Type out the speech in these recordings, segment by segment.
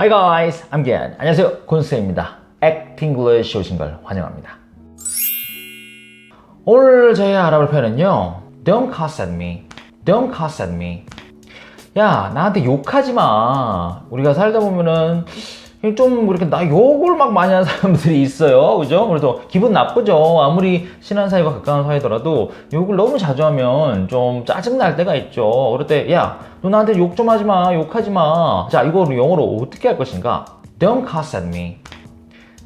Hi guys, I'm Gian. 안녕하세요, 곤스입니다. Actinglish 오신 걸 환영합니다. 오늘 저희 알아볼 표현은요. Don't cuss at me. Don't cuss at me. 야, 나한테 욕하지 마. 우리가 살다 보면은 좀 이렇게 나 욕을 막 많이 하는 사람들이 있어요. 그죠? 그래서 기분 나쁘죠. 아무리 친한 사이가 가까운 사이더라도 욕을 너무 자주 하면 좀 짜증날 때가 있죠. 그럴 때, 야, 너 나한테 욕 좀 하지 마. 욕하지 마. 자, 이거를 영어로 어떻게 할 것인가? Don't cuss at me.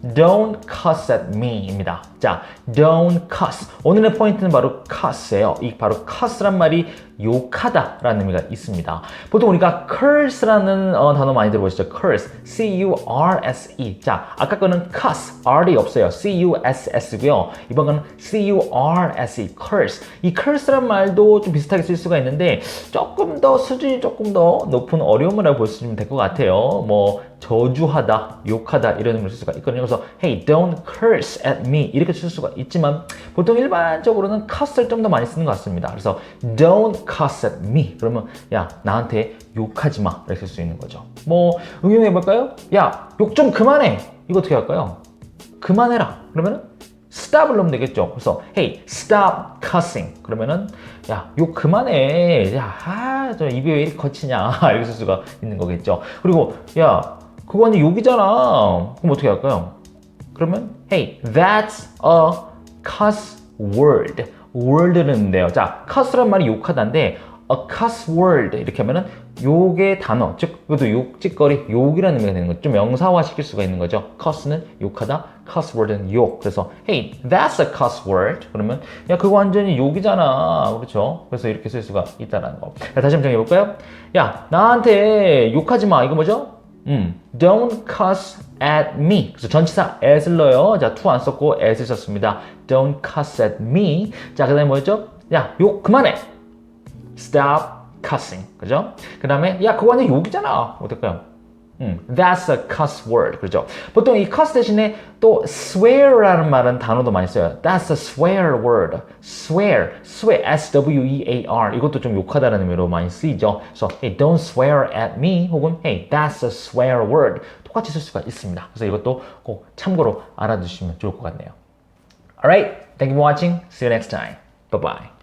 Don't cuss at me 입니다. 자, don't cuss. 오늘의 포인트는 바로 cuss예요. 이 바로 cuss란 말이 욕하다 라는 의미가 있습니다. 보통 우리가 curse라는 어, 단어 많이 들어보시죠? curse. C-U-R-S-E. 자, 아까 거는 cuss. R이 없어요. C-U-S-S고요. 이번 거는 C-U-R-S-E. curse. 이 curse란 말도 좀 비슷하게 쓸 수가 있는데 조금 더 수준이 조금 더 높은 어려움이라고 볼 수 있으면 될 것 같아요. 뭐 저주하다, 욕하다 이런 의미로 쓸 수가 있거든요. 그래서 hey, don't curse at me 이렇게 쓸 수가 있지만 보통 일반적으로는 cuss를 좀 더 많이 쓰는 것 같습니다. 그래서 don't cuss at me 그러면 야 나한테 욕하지 마 이렇게 쓸 수 있는 거죠. 뭐 응용해 볼까요? 야 욕 좀 그만해 이거 어떻게 할까요? 그만해라 그러면은 stop을 넣으면 되겠죠. 그래서 hey stop cussing 그러면은 야 욕 그만해 야저 입이 왜 이렇게 거치냐 이렇게 쓸 수가 있는 거겠죠. 그리고 야 그거 완전 욕이잖아. 그럼 어떻게 할까요? 그러면 hey that's a cuss word word는 있는데요. 자 cuss란 말이 욕하다인데 a cuss word 이렇게 하면은 욕의 단어 즉 그것도 욕짓거리 욕이라는 의미가 되는 거죠. 좀 명사화 시킬 수가 있는 거죠. cuss는 욕하다 cuss word는 욕 그래서 hey that's a cuss word 그러면 야 그거 완전히 욕이잖아 그렇죠. 그래서 이렇게 쓸 수가 있다는 거. 자, 다시 한번 정해 볼까요? 야 나한테 욕하지 마 이거 뭐죠? 음, don't cuss at me. 그래서 전치사 at을 넣어요. 자, to 안 썼고 at을 썼습니다. Don't cuss at me. 자, 그 다음에 뭐였죠? 야, 욕 그만해. Stop cussing. 그죠? 그 다음에, 야, 그거 완전 욕이잖아. 어떨까요? 음, that's a cuss word. 그죠? 보통 이 cuss 대신에 또 swear라는 말은 단어도 많이 써요. That's a swear word. swear, swear, S-W-E-A-R. 이것도 좀 욕하다는 의미로 많이 쓰이죠. 그래서 hey, don't swear at me 혹은 hey, that's a swear word. 똑같이 쓸 수가 있습니다. 그래서 이것도 꼭 참고로 알아두시면 좋을 것 같네요. Alright, thank you for watching. See you next time. Bye bye.